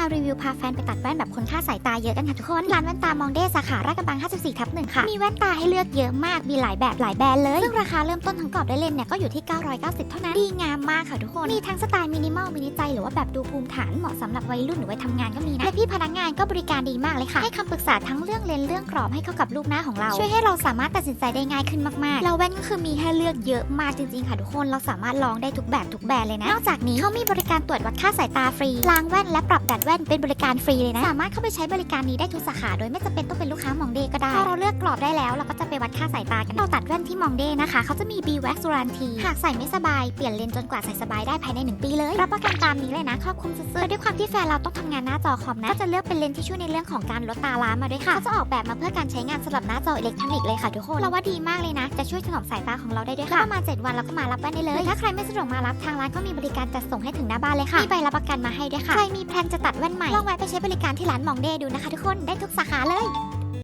มารีวิวพาแฟนไปตัดแว่นแบบคนค่าสายตาเยอะกันค่ะทุกคน ร้านแว่นตามองเดสาขาราชกระบัง 54 ทับหนึ่งค่ะ มีแว่นตาให้เลือกเยอะมาก มีหลายแบบหลายแบรนด์เลย ซึ่งราคาเริ่มต้นทั้งกรอบและเลนเนี่ยก็อยู่ที่ 990 เท่านั้น ดีงามมากค่ะทุกคน มีทั้งสไตล์มินิมอลมินิใจหรือว่าแบบดูภูมิฐานเหมาะสำหรับวัยรุ่นหรือวัยทำงานก็มีนะ และพี่พนักงาน ก็บริการดีมากเลยค่ะ ให้คำปรึกษาทั้งเรื่องเลนเรื่องกรอบให้เข้ากับรูปหน้าของเรา ช่วยให้เราสามารถตัดสินใจได้ง่ายขึ้นมากๆแล้วแว่นก็คือมีให้เลือกเยอะมากจริงๆค่ะทุกคนเราสามารถลองได้ทุกแบบทุกแบรนด์เลยนะนอกจากนี้เขามีบริการตรวจวัดค่าสายตาฟรีล้างแว่นและปรับดัดแว่นเป็นบริการฟรีเลยนะสามารถเข้าไปใช้บริการนี้ได้ทุกสาขาโดยไม่จำเป็นต้องเป็นลูกค้ามองเดก็ได้พอเราเลือกกรอบได้แล้วเรา จะไปวัดค่าสายตากัน เราตัดแว่นที่มองเดนะคะ เขาจะมี B Wax Guarantee หากใส่ไม่สบาย เปลี่ยนเลนจนกว่าใส่สบายได้ภายใน 1 ปีเลย รับประกันตามนี้เลยนะ ครอบคลุมสุดๆและด้วยความที่แฟนเราต้องทำงานหน้าจอคอมนะ ก็จะเลือกเป็นเลนที่ช่วยในเรื่องของการลดตาล้ามาด้วยค่ะเขาจะออกแบบมาเพื่อการใช้งานสำหรับหน้าจออิเล็กทรอนิกส์เลยค่ะทุกคน เราว่าดีมากเลยนะ จะช่วยถนอมสายตาของเราได้ด้วยค่ะประมาณ7วันเราก็มารับแว่นได้เลย ถ้าใครไม่สะดวกมารับทางร้านก็มีบริการจัดส่งให้ถึงหน้าบ้านเลยค่ะมีใบรับประกันมาให้ด้วยค่ะ ใครมีแพลนจะตัดแว่นใหม่ลองแวะไปใช้บริการที่ร้านมองเดดูนะคะ ทุกคนได้ทุกสาขาเลย